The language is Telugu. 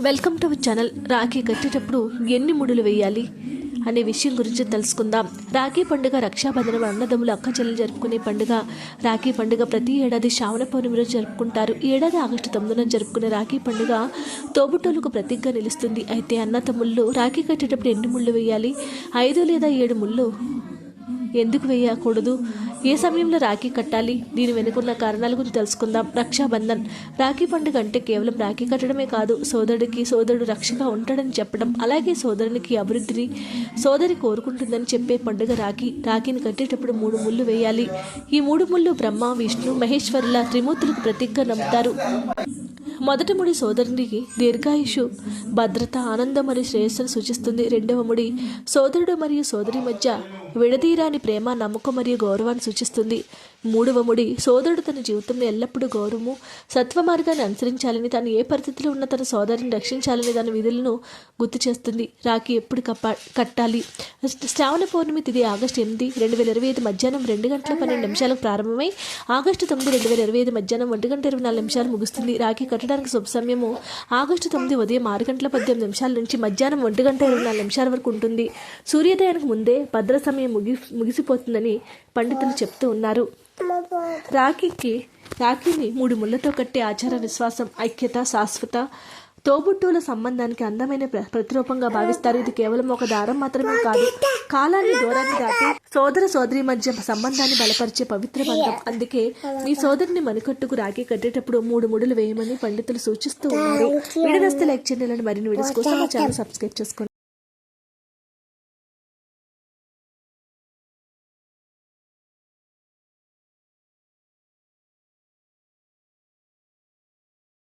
Welcome to our channel. Rakhi కట్టేటప్పుడు ఎన్ని ముడులు వేయాలి అనే విషయం గురించి తెలుసుకుందాం. రాఖీ పండుగ రక్షాబంధనం అన్నదమ్ములు అక్క చెల్లెలు జరుపుకునే పండుగ. రాఖీ పండుగ ప్రతి ఏడాది శ్రావణ పౌర్ణమి రోజు జరుపుకుంటారు. ఏడాది ఆగస్టు తొమ్మిదిన జరుపుకునే రాఖీ పండుగ తోబుట్టోలకు ప్రతీకగా నిలుస్తుంది. అయితే అన్న తమ్ముళ్ళు రాఖీ కట్టేటప్పుడు ఎన్ని ముళ్ళు వేయాలి? ఐదు లేదా ఏడు ముళ్ళు ఎందుకు వేయకూడదు? ఏ సమయంలో రాఖీ కట్టాలి? దీని వెనుకున్న కారణాల గురించి తెలుసుకుందాం. రక్షాబంధన్. రాఖీ పండుగ అంటే కేవలం రాఖీ కట్టడమే కాదు సోదరుడికి సోదరుడు రక్షగా ఉంటాడని చెప్పడం అలాగే సోదరునికి అభివృద్ధిని సోదరి కోరుకుంటుందని చెప్పే పండుగ రాఖీ. రాఖీని కట్టేటప్పుడు మూడు ముళ్ళు వేయాలి. ఈ మూడు ముళ్ళు బ్రహ్మ విష్ణు మహేశ్వరుల త్రిమూర్తులకు ప్రతీకగా నమ్ముతారు. మొదటి ముడి సోదరునికి దీర్ఘాయుషు భద్రత ఆనందం మరియు శ్రేయస్సును సూచిస్తుంది. రెండవ ముడి సోదరుడు మరియు సోదరి మధ్య విడదీరాని ప్రేమ నమ్మకం మరియు గౌరవాన్ని సూచిస్తుంది. మూడవ ముడి సోదరుడు తన జీవితంలో ఎల్లప్పుడూ గౌరవము సత్వ మార్గాన్ని అనుసరించాలని తాను ఏ పరిస్థితిలో ఉన్న తన సోదరిని రక్షించాలని తన విధులను గుర్తు చేస్తుంది. రాఖీ ఎప్పుడు కప్ప కట్టాలి? శ్రావణ పౌర్ణమి తిది ఆగస్టు ఎనిమిది రెండు వేల ఇరవై ఐదు మధ్యాహ్నం రెండు గంటల పన్నెండు నిమిషాలకు ప్రారంభమై ఆగస్టు తొమ్మిది రెండు వేల ఇరవై ఐదు మధ్యాహ్నం ఒంటి గంట ఇరవై నాలుగు నిమిషాలు ముగుస్తుంది. రాఖీ కట్టడానికి శుభ సమయము. ఆగస్టు తొమ్మిది ఉదయం ఆరు గంటల పద్దెనిమిది నిమిషాల నుంచి మధ్యాహ్నం ఒంటి గంట ఇరవై నాలుగు నిమిషాల వరకు ఉంటుంది. సూర్యోదయానికి ముందే భద్ర సమయం ముగి ముగిసిపోతుందని పండితులు చెప్తూ ఉన్నారు. రాఖీకి రాఖీని మూడు ముళ్ళతో కట్టే ఆచార విశ్వాసం ఐక్యత శాశ్వత తోబుట్టువుల సంబంధానికి అందమైన ప్ర- ప్రతిరూపంగా భావిస్తారు. ఇది కేవలం ఒక దారం మాత్రమే కాదు. కాలాన్ని దూరాన్ని దాటి సోదర సోదరి మధ్య సంబంధాన్ని బలపరిచే పవిత్ర బంధం. అందుకే మీ సోదరిని మణికట్టుకు రాఖీ కట్టేటప్పుడు మూడు ముడులు వేయమని పండితులు సూచిస్తూ ఉన్నారు. వీడియో నస్తే లైక్ మరిన్ని వీడియోస్ కోసం ఛానల్ సబ్స్క్రైబ్ చేసుకోండి.